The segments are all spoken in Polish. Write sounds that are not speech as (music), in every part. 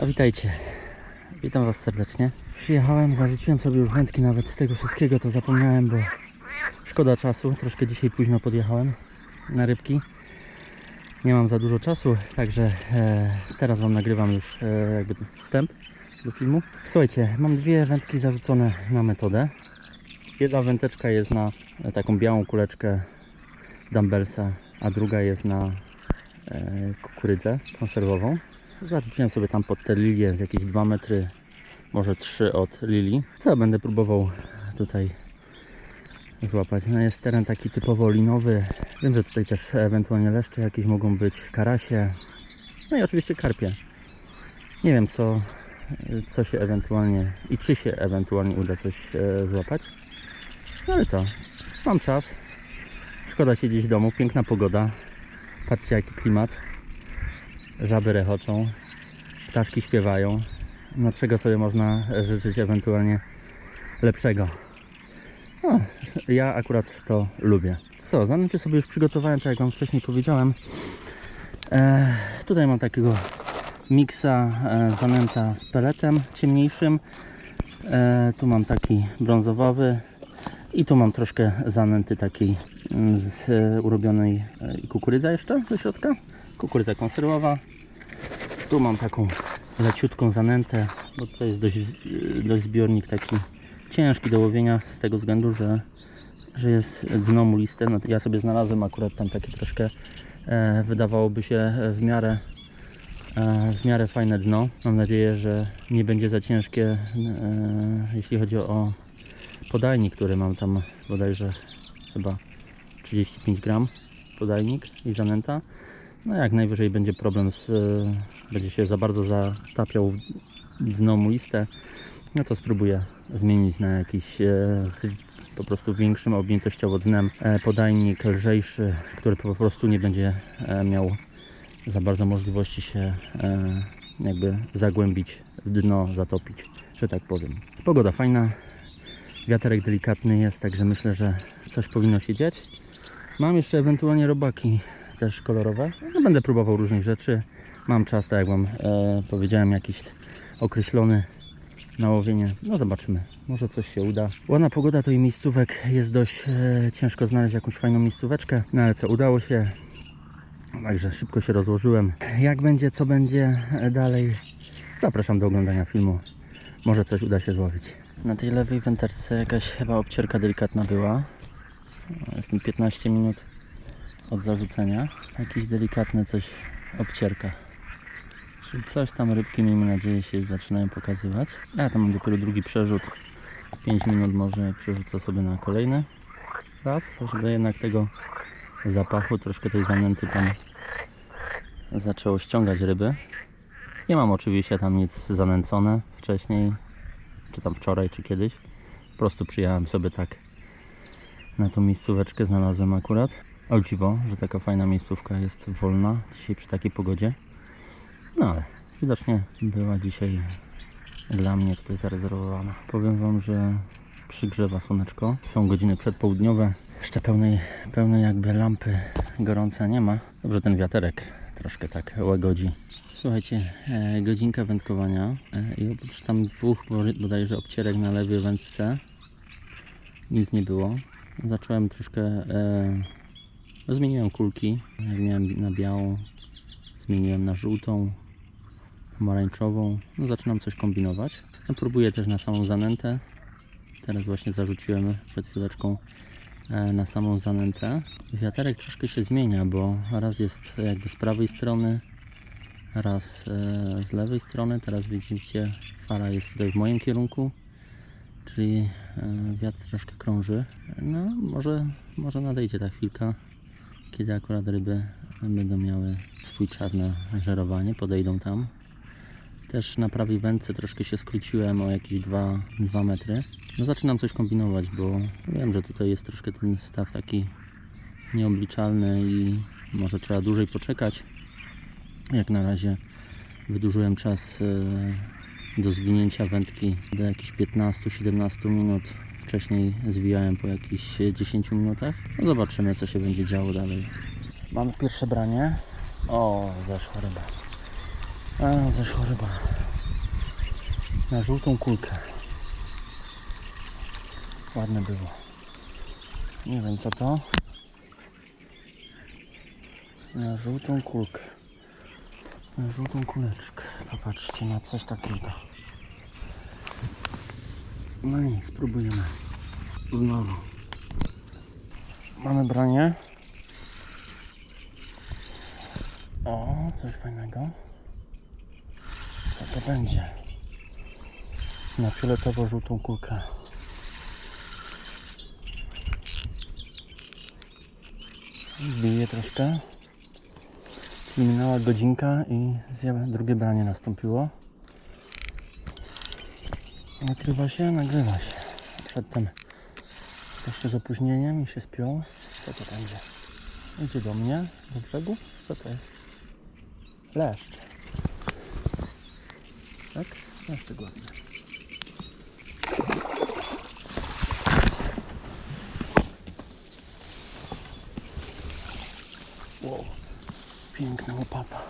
A witajcie. Witam Was serdecznie. Przyjechałem, zarzuciłem sobie już wędki nawet z tego wszystkiego, to zapomniałem, bo szkoda czasu. Troszkę dzisiaj późno podjechałem na rybki. Nie mam za dużo czasu, także e, teraz Wam nagrywam już e, jakby wstęp do filmu. Słuchajcie, mam dwie wędki zarzucone na metodę. Jedna wędeczka jest na e, taką białą kuleczkę dumbbellsa, a druga jest na e, kukurydzę konserwową. Zarzuciłem sobie tam pod te lilie z jakieś 2 metry, może 3 od lilii. Co będę próbował tutaj złapać? No jest teren taki typowo linowy. Wiem, że tutaj też ewentualnie leszcze jakieś mogą być, karasie, no i oczywiście karpie. Nie wiem co, co się ewentualnie i czy się ewentualnie uda coś e, złapać. No ale co, mam czas. Szkoda siedzieć w domu, piękna pogoda. Patrzcie jaki klimat. Żaby rechoczą, ptaszki śpiewają. No czego sobie można życzyć ewentualnie lepszego. No, ja akurat to lubię. Co, zanęty sobie już przygotowałem, tak jak Wam wcześniej powiedziałem. E, tutaj mam takiego miksa e, zanęta z peletem ciemniejszym. E, tu mam taki brązowawy i tu mam troszkę zanęty takiej mm, z e, urobionej e, kukurydza jeszcze do środka. Kukurydza konserwowa. Tu mam taką leciutką zanętę, bo tutaj jest dość, dość zbiornik taki ciężki do łowienia z tego względu, że, że jest dno muliste. No, to ja sobie znalazłem akurat tam takie troszkę e, wydawałoby się e, w miarę e, w miarę fajne dno. Mam nadzieję, że nie będzie za ciężkie, e, jeśli chodzi o podajnik, który mam tam bodajże chyba 35 gram podajnik i zanęta. No jak najwyżej będzie problem z, e, będzie się za bardzo zatapiał w dno muliste, no to spróbuję zmienić na jakiś e, z po prostu większym objętościowo dnem e, podajnik lżejszy, który po prostu nie będzie miał za bardzo możliwości się jakby zagłębić w dno, zatopić, że tak powiem. Pogoda fajna, wiaterek delikatny jest, także myślę, że coś powinno się dziać. Mam jeszcze ewentualnie robaki też kolorowe. No, będę próbował różnych rzeczy. Mam czas, tak jak Wam e, powiedziałem, jakiś określony na łowienie. No zobaczymy, może coś się uda. Ładna pogoda to i miejscówek jest dość e, ciężko znaleźć jakąś fajną miejscóweczkę. No ale co, udało się. Także szybko się rozłożyłem. Jak będzie, co będzie e, dalej, zapraszam do oglądania filmu. Może coś uda się złowić. Na tej lewej wędeczce jakaś chyba obcierka delikatna była. Jestem 15 minut od zarzucenia. Jakiś delikatny coś obcierka. Czyli coś tam rybki, miejmy nadzieję, się zaczynają pokazywać. Ja tam mam dopiero drugi przerzut. 5 minut może przerzucę sobie na kolejny raz, żeby jednak tego zapachu, troszkę tej zanęty tam zaczęło ściągać ryby. Nie mam oczywiście tam nic zanęcone wcześniej, czy tam wczoraj, czy kiedyś. Po prostu przyjechałem sobie tak na tą miejscóweczkę, znalazłem akurat. O dziwo, że taka fajna miejscówka jest wolna dzisiaj przy takiej pogodzie. No ale widocznie była dzisiaj dla mnie tutaj zarezerwowana. Powiem Wam, że przygrzewa słoneczko. Są godziny przedpołudniowe. Jeszcze pełnej, pełnej jakby lampy gorąca nie ma. Dobrze ten wiaterek troszkę tak łagodzi. Słuchajcie, e, godzinka wędkowania e, i oprócz tam dwóch bo- bodajże obcierek na lewej wędce nic nie było. Zacząłem troszkę, e, zmieniłem kulki, jak miałem na białą, zmieniłem na żółtą, pomarańczową. No, zaczynam coś kombinować. No, próbuję też na samą zanętę. Teraz właśnie zarzuciłem przed chwileczką e, na samą zanętę. Wiaterek troszkę się zmienia, bo raz jest jakby z prawej strony, raz e, z lewej strony. Teraz widzicie, fala jest tutaj w moim kierunku, czyli e, wiatr troszkę krąży. No, może, może nadejdzie ta chwilka, kiedy akurat ryby będą miały swój czas na żerowanie, podejdą tam. Też na prawej wędce troszkę się skróciłem o jakieś 2, 2 metry. No zaczynam coś kombinować, bo wiem, że tutaj jest troszkę ten staw taki nieobliczalny i może trzeba dłużej poczekać. Jak na razie wydłużyłem czas e, do zwinięcia wędki do jakichś 15-17 minut. Wcześniej zwijałem po jakichś 10 minutach. No zobaczymy co się będzie działo dalej. Mamy pierwsze branie. O, zeszła ryba. A, zeszła ryba. na żółtą kulkę. Ładne było. Nie wiem co to. Na żółtą kulkę. Na żółtą kuleczkę. Popatrzcie na coś takiego. No nic, spróbujemy. Znowu. Mamy branie. O, coś fajnego. Co to będzie? Na fioletowo-żółtą kulkę. Bije troszkę. Minęła godzinka i drugie branie nastąpiło. Nagrywa się, nagrywa się. Przedtem troszkę z opóźnieniem i się spiął. Co to będzie? Idzie do mnie, do brzegu? Co to jest? Leszcz. Tak? Leszczyk ładny. Wow, piękna łopata.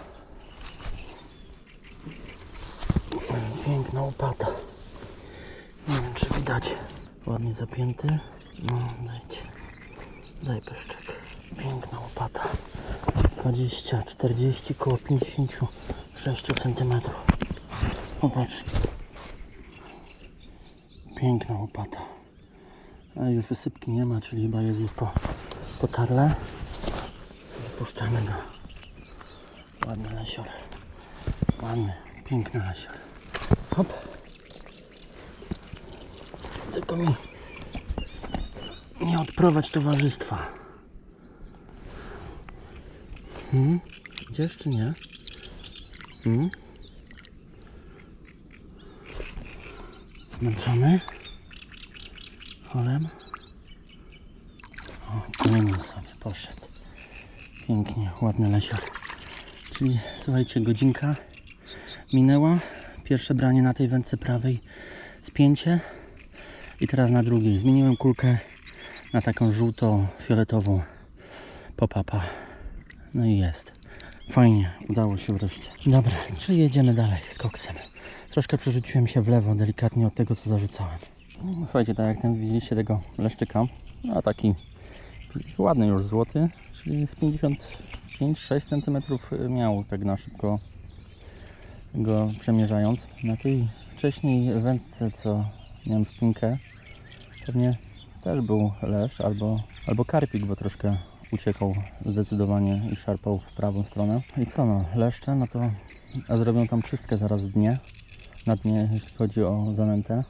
Piękna łopata. Widać. Ładnie zapięty. No, dajcie. Daj peszczek. Piękna łopata. 20, 40, koło 56 cm. Popatrz. Piękna łopata. A już wysypki nie ma, czyli chyba jest już po, po tarle. Puszczamy go. Ładny lesior. Ładny, piękny lesior. Hop. Tylko mi nie odprowadź towarzystwa. Hmm? Gdzieś czy nie? Hmm? Zmęczony? Cholem? O, płynie sobie, poszedł. Pięknie, ładny lesior. Czyli słuchajcie, godzinka minęła. Pierwsze branie na tej wędce prawej spięcie i teraz na drugiej. Zmieniłem kulkę na taką żółto-fioletową pop-upa. No i jest. Fajnie, udało się wreszcie. Dobra, czyli jedziemy dalej z koksem. Troszkę przerzuciłem się w lewo delikatnie od tego, co zarzucałem. No, Słuchajcie, tak jak ten widzieliście tego leszczyka, a taki ładny już złoty, czyli z 55-6 cm miał tak na szybko go przemierzając. Na tej wcześniej wędce, co miałem spinkę, pewnie też był leszcz albo, albo karpik, bo troszkę uciekał zdecydowanie i szarpał w prawą stronę. I co no, leszcze, no to zrobią tam czystkę zaraz w dnie, na dnie, jeśli chodzi o zanętę.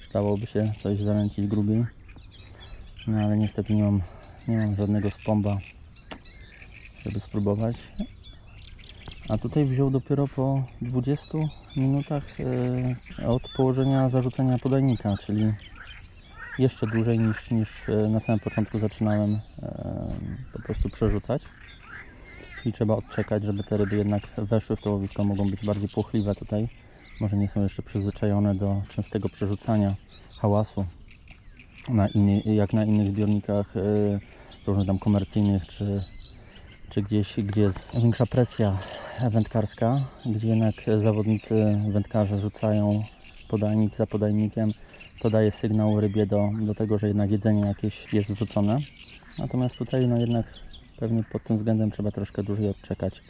Przydałoby się coś zanęcić grubiej. No ale niestety nie mam, nie mam żadnego spomba, żeby spróbować. A tutaj wziął dopiero po 20 minutach e, od położenia zarzucenia podajnika, czyli jeszcze dłużej niż, niż e, na samym początku zaczynałem e, po prostu przerzucać. Czyli trzeba odczekać, żeby te ryby jednak weszły w to łowisko, mogą być bardziej płochliwe tutaj. Może nie są jeszcze przyzwyczajone do częstego przerzucania hałasu na inny, jak na innych zbiornikach, zarówno tam komercyjnych, czy, czy gdzieś, gdzie jest większa presja wędkarska, gdzie jednak zawodnicy wędkarze rzucają podajnik za podajnikiem, to daje sygnał rybie do, do tego, że jednak jedzenie jakieś jest wrzucone. Natomiast tutaj no jednak pewnie pod tym względem trzeba troszkę dłużej odczekać,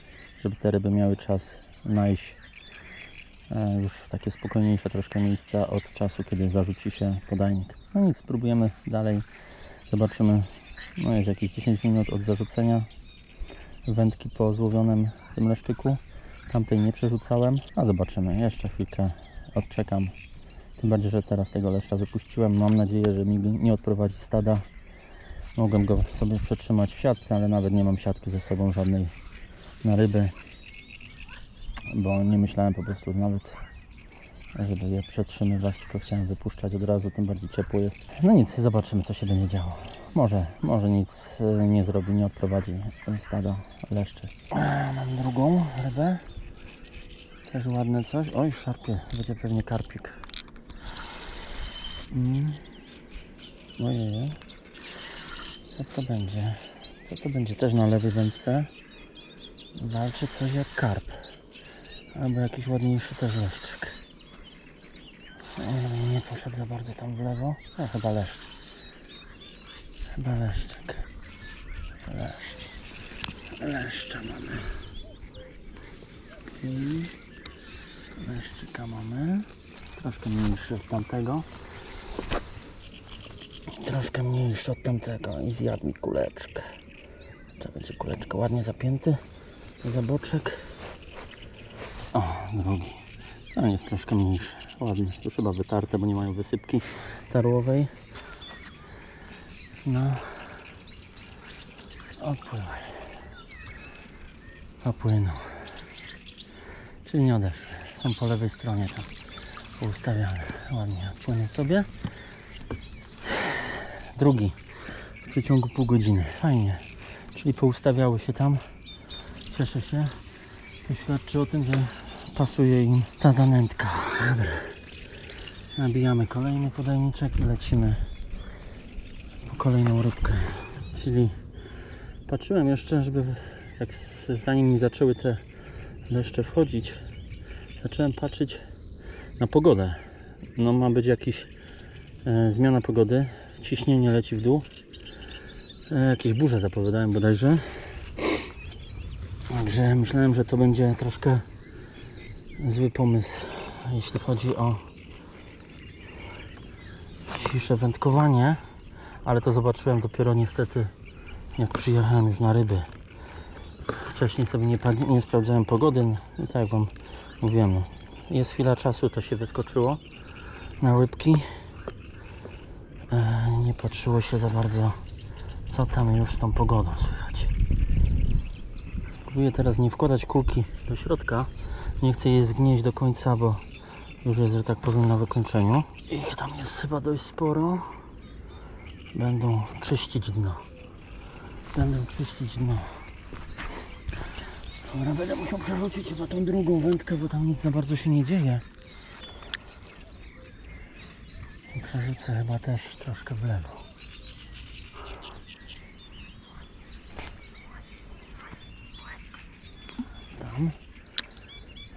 żeby te ryby miały czas najść e, już w takie spokojniejsze troszkę miejsca od czasu, kiedy zarzuci się podajnik. No nic, spróbujemy dalej. Zobaczymy. No jest jakieś 10 minut od zarzucenia wędki po złowionym tym leszczyku. Tamtej nie przerzucałem, a zobaczymy. Jeszcze chwilkę odczekam. Tym bardziej, że teraz tego leszcza wypuściłem. Mam nadzieję, że mi nie odprowadzi stada. Mogłem go sobie przetrzymać w siatce, ale nawet nie mam siatki ze sobą żadnej na ryby, bo nie myślałem po prostu nawet, żeby je przetrzymywać, tylko chciałem wypuszczać od razu, tym bardziej ciepło jest. No nic, zobaczymy co się będzie działo. Może, może nic e, nie zrobi, nie odprowadzi stada leszczy. A, mam drugą rybę. Też ładne coś. Oj, szarpie, będzie pewnie karpik. Mm. Ojej. Co to będzie? Co to będzie? Też na lewej wędce. Walczy coś jak karp. Albo jakiś ładniejszy też leszczyk. Nie, nie poszedł za bardzo tam w lewo. No chyba leszcz. Chyba leszczyk. Leszcz. Leszcza mamy. I leszczyka mamy. Troszkę mniejszy od tamtego. Troszkę mniejszy od tamtego i zjadł mi kuleczkę. To będzie kuleczka ładnie zapięty za boczek. O, drugi. Ten jest troszkę mniejszy. Ładny. Już chyba wytarte, bo nie mają wysypki tarłowej. No. Odpływaj. Popłynął. Czyli nie odeszły. Są po lewej stronie tam poustawiane. Ładnie odpłynął sobie. Drugi. W przeciągu pół godziny. Fajnie. Czyli poustawiały się tam. Cieszę się. To świadczy o tym, że pasuje im ta zanętka. Dobra. Nabijamy kolejny podajniczek i lecimy po kolejną rybkę. Czyli patrzyłem jeszcze, żeby jak zanim mi zaczęły te leszcze wchodzić, zacząłem patrzeć na pogodę. No ma być jakiś e, zmiana pogody, ciśnienie leci w dół. E, jakieś burze zapowiadałem bodajże. Także myślałem, że to będzie troszkę zły pomysł, jeśli chodzi o dzisiejsze wędkowanie, ale to zobaczyłem dopiero niestety, jak przyjechałem już na ryby. Wcześniej sobie nie, nie sprawdzałem pogody, no tak jak Wam mówiłem, no, jest chwila czasu, to się wyskoczyło na łybki. E, nie patrzyło się za bardzo, co tam już z tą pogodą słychać. Spróbuję teraz nie wkładać kulki do środka. Nie chcę jej zgnieść do końca, bo już jest, że tak powiem, na wykończeniu. Ich tam jest chyba dość sporo. Będą czyścić dno. Będą czyścić dno. Dobra, będę musiał przerzucić chyba tą drugą wędkę, bo tam nic za bardzo się nie dzieje. I przerzucę chyba też troszkę w lewo. Tam.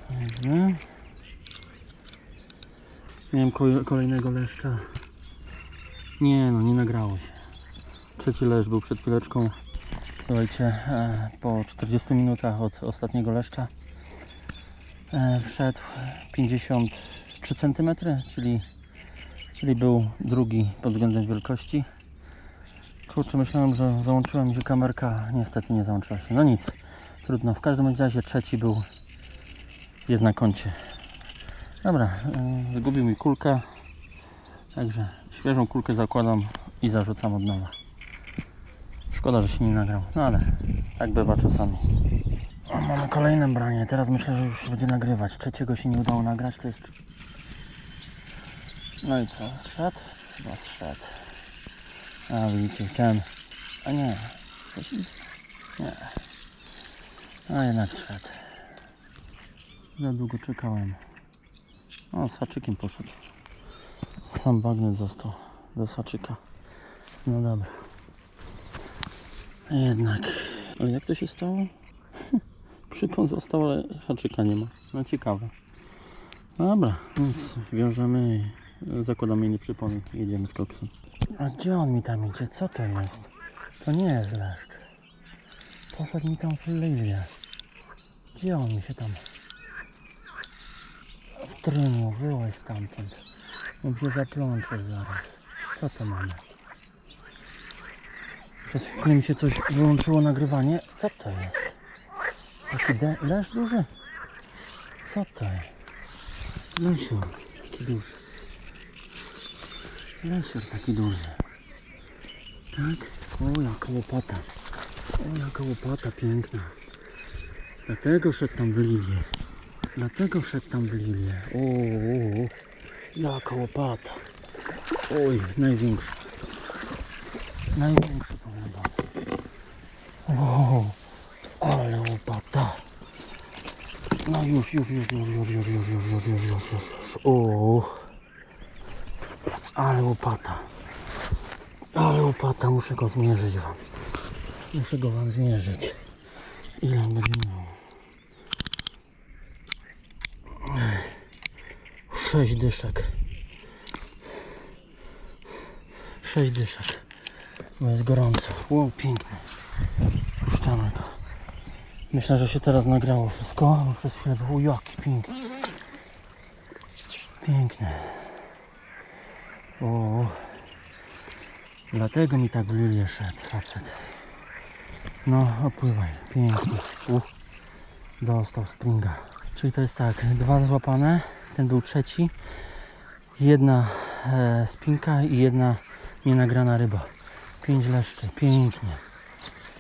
Wezmę. Miałem kol- kolejnego leszcza. Nie no, nie nagrało się. Trzeci leszcz był przed chwileczką. Słuchajcie, e, po 40 minutach od ostatniego leszcza e, wszedł 53 cm, czyli, czyli był drugi pod względem wielkości. Kurczę, myślałem, że załączyła mi się kamerka, niestety nie załączyła się. No nic, trudno. W każdym razie trzeci był, jest na koncie. Dobra, e, zgubił mi kulkę, także świeżą kulkę zakładam i zarzucam od nowa. Szkoda, że się nie nagrał, no ale tak bywa czasami. O, mamy kolejne branie, teraz myślę, że już będzie nagrywać. Trzeciego się nie udało nagrać, to jest... No i co, zszedł? Chyba zszedł. A widzicie, chciałem... A nie, Coś- nie. A jednak zszedł. Za długo czekałem. O, z haczykiem poszedł. Sam bagnet został do haczyka. No dobra. Jednak. Ale jak to się stało? (laughs) Przypon został, ale haczyka nie ma. No ciekawe. No dobra, nic. Wiążemy i zakładamy inny przypon i jedziemy z koksem. A gdzie on mi tam idzie? Co to jest? To nie jest leszcz. Poszedł mi tam w. Gdzie on mi się tam... Wtrynił, wyłaź stamtąd. Bo się zaplączesz zaraz. Co to mamy? Przez chwilę mi się coś wyłączyło nagrywanie. Co to jest? Taki de- lesz duży? Co to jest? Lesior, taki duży. Lesior taki duży. Tak? O, jaka łopata. O, jaka łopata piękna. Dlatego szedł tam w lilię. Dlatego szedł tam w lilię. O, o, o. jaka łopata. Oj, największa. Największy powiem wam. O, ale łopata. No już, już, już, już, już, już, już, już, już, już, już, już, już. O, ale łopata. Ale łopata, muszę go zmierzyć wam. Muszę go wam zmierzyć. Ile on będzie miał? Sześć dyszek. 6 dyszek. Bo jest gorąco. Wow, piękny. Puszczamy go. Myślę, że się teraz nagrało wszystko, bo przez chwilę było jaki piękny. Piękny. O, dlatego mi tak w lilię szedł facet. No, opływaj. Pięknie. U, dostał springa. Czyli to jest tak, dwa złapane, ten był trzeci, jedna e, spinka i jedna nienagrana ryba. Pięć leszczy, pięknie.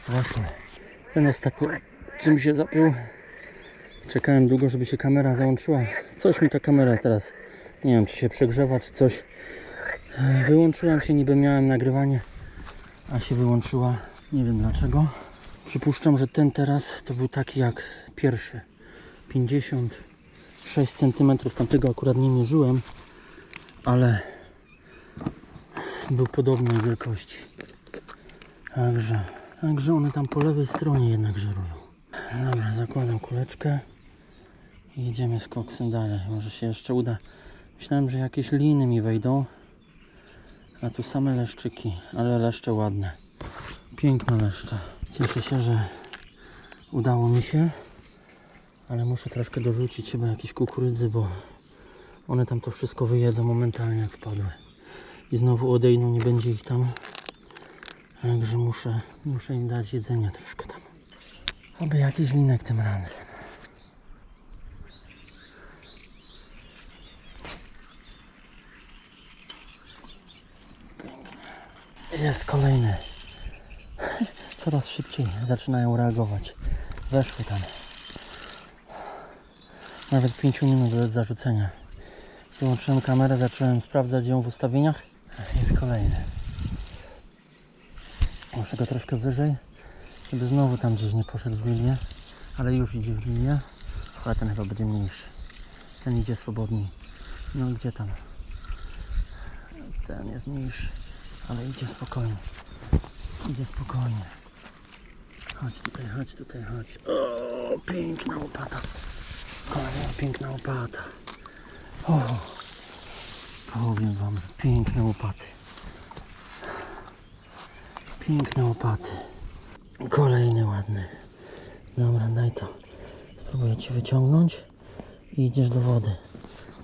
Właśnie. Ten ostatni czym się zapiął. Czekałem długo, żeby się kamera załączyła. Coś mi ta kamera teraz, nie wiem czy się przegrzewa, czy coś. Wyłączyłem się, niby miałem nagrywanie, a się wyłączyła. Nie wiem dlaczego. Przypuszczam, że ten teraz to był taki jak pierwszy. 56 cm. Tamtego akurat nie mierzyłem, ale był podobnej wielkości. Także, także one tam po lewej stronie jednak żerują. Dobra, zakładam kuleczkę i idziemy z koksem dalej. Może się jeszcze uda. Myślałem, że jakieś liny mi wejdą, a tu same leszczyki, ale leszcze ładne. Piękne leszcze. Cieszę się, że udało mi się, ale muszę troszkę dorzucić chyba jakieś kukurydzy, bo one tam to wszystko wyjedzą momentalnie jak wpadły. I znowu odejdą, nie będzie ich tam. Także muszę, muszę im dać jedzenia troszkę tam. Aby jakiś linek tym razem. Jest kolejny. (laughs) Coraz szybciej zaczynają reagować. Weszły tam. Nawet 5 minut bez zarzucenia. Wyłączyłem kamerę, zacząłem sprawdzać ją w ustawieniach. Jest kolejny. Muszę go troszkę wyżej, żeby znowu tam gdzieś nie poszedł w linię. Ale już idzie w linię. Ale ten chyba będzie mniejszy. Ten idzie swobodniej. No gdzie tam? Ten jest mniejszy, ale idzie spokojnie. Idzie spokojnie. Chodź tutaj, chodź tutaj, chodź. O, piękna łopata. Kolejna piękna łopata. O, powiem wam, piękne łopaty. Piękne łopaty. Kolejny ładny. Dobra, daj to. Spróbuję ci wyciągnąć i idziesz do wody.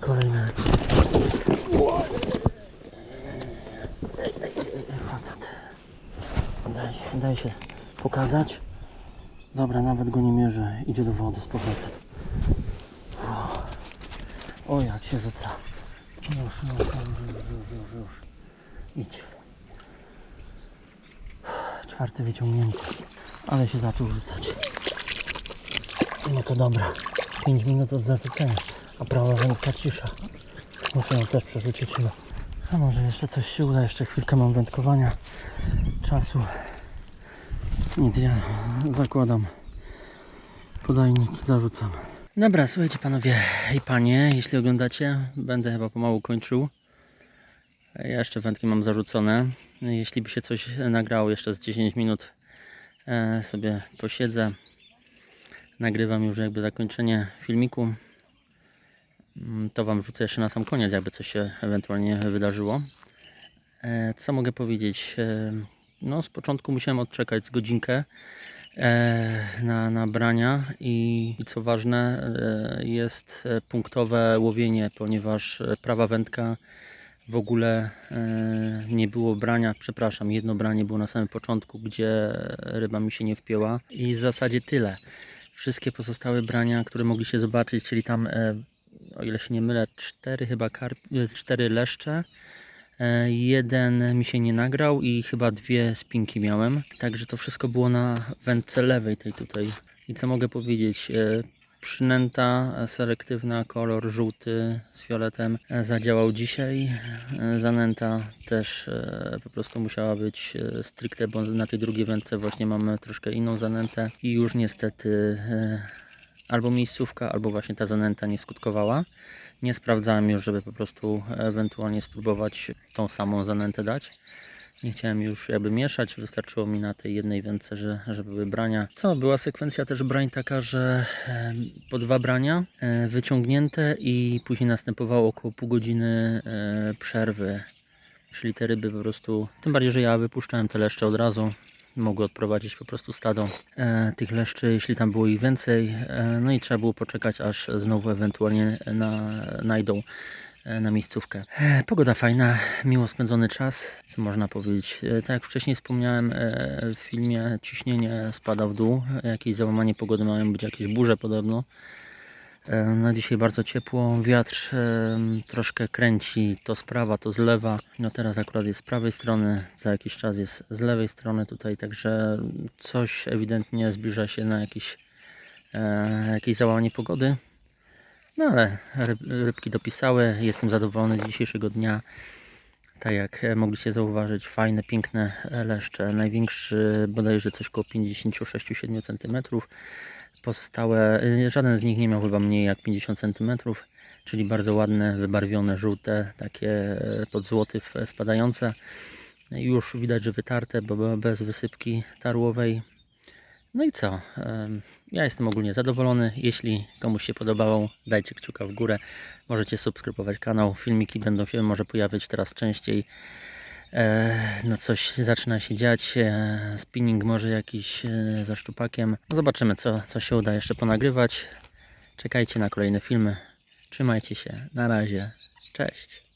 Kolejny. Facet. Daj, daj się pokazać. Dobra, nawet go nie mierzę. Idzie do wody z powrotem. O, jak się rzuca. Już, już, już, już, już, już. Idź. Czwarty wyciągnięty. Ale się zaczął rzucać. No to dobra. 5 minut od zarzucenia. A prawa wędka cisza. Muszę ją też przerzucić chyba. A może jeszcze coś się uda. Jeszcze chwilkę mam wędkowania. Czasu. Nic, ja zakładam podajnik zarzucam. Dobra, słuchajcie panowie i panie, jeśli oglądacie, będę chyba pomału kończył. Ja jeszcze wędki mam zarzucone. Jeśli by się coś nagrało jeszcze z 10 minut, e, sobie posiedzę. Nagrywam już jakby zakończenie filmiku. Mm, To Wam wrzucę jeszcze na sam koniec, jakby coś się ewentualnie wydarzyło. E, Co mogę powiedzieć? E, No, z początku musiałem odczekać z godzinkę na, na brania i, i co ważne, e, jest e, punktowe łowienie, ponieważ e, prawa wędka w ogóle e, nie było brania, przepraszam, jedno branie było na samym początku, gdzie ryba mi się nie wpięła i w zasadzie tyle. Wszystkie pozostałe brania, które mogliście zobaczyć, czyli tam, e, o ile się nie mylę, cztery chyba karp, e, cztery leszcze, e, jeden mi się nie nagrał i chyba dwie spinki miałem. Także to wszystko było na wędce lewej tej tutaj. I co mogę powiedzieć? E, Przynęta e, selektywna, kolor żółty z fioletem e, zadziałał dzisiaj. E, Zanęta też e, po prostu musiała być e, stricte, bo na tej drugiej wędce właśnie mamy troszkę inną zanętę i już niestety e, albo miejscówka, albo właśnie ta zanęta nie skutkowała. Nie sprawdzałem już, żeby po prostu ewentualnie spróbować tą samą zanętę dać. Nie chciałem już jakby mieszać, wystarczyło mi na tej jednej wędce, że, żeby były brania. Co, była sekwencja też brań taka, że po dwa brania e, wyciągnięte i później następowało około pół godziny e, przerwy. Czyli te ryby po prostu, tym bardziej, że ja wypuszczałem te leszcze od razu, mogły odprowadzić po prostu stado e, tych leszczy, jeśli tam było ich więcej. E, no i trzeba było poczekać, aż znowu ewentualnie na, najdą e, na miejscówkę. Pogoda fajna, miło spędzony czas, co można powiedzieć. Tak jak wcześniej wspomniałem w filmie, ciśnienie spada w dół, jakieś załamanie pogody mają być, jakieś burze podobno. E, No dzisiaj bardzo ciepło, wiatr em, troszkę kręci to z prawa, to z lewa. No teraz akurat jest z prawej strony, za jakiś czas jest z lewej strony tutaj, także coś ewidentnie zbliża się na jakiś, e, jakieś załamanie pogody. No ale ryb, rybki dopisały, jestem zadowolony z dzisiejszego dnia. Tak jak e, mogliście zauważyć, fajne, piękne e, leszcze. Największy bodajże coś koło 56-7 cm. Pozostałe, y, żaden z nich nie miał chyba mniej jak 50 cm, czyli bardzo ładne, wybarwione, żółte, takie e, pod złoty wpadające. Już widać, że wytarte, bo bez wysypki tarłowej. No i co? Ja jestem ogólnie zadowolony. Jeśli komuś się podobało, dajcie kciuka w górę. Możecie subskrybować kanał. Filmiki będą się może pojawiać teraz częściej. E, no coś zaczyna się dziać. E, spinning może jakiś e, za szczupakiem. No Zobaczymy, co, co się uda jeszcze ponagrywać. Czekajcie na kolejne filmy. Trzymajcie się. Na razie. Cześć.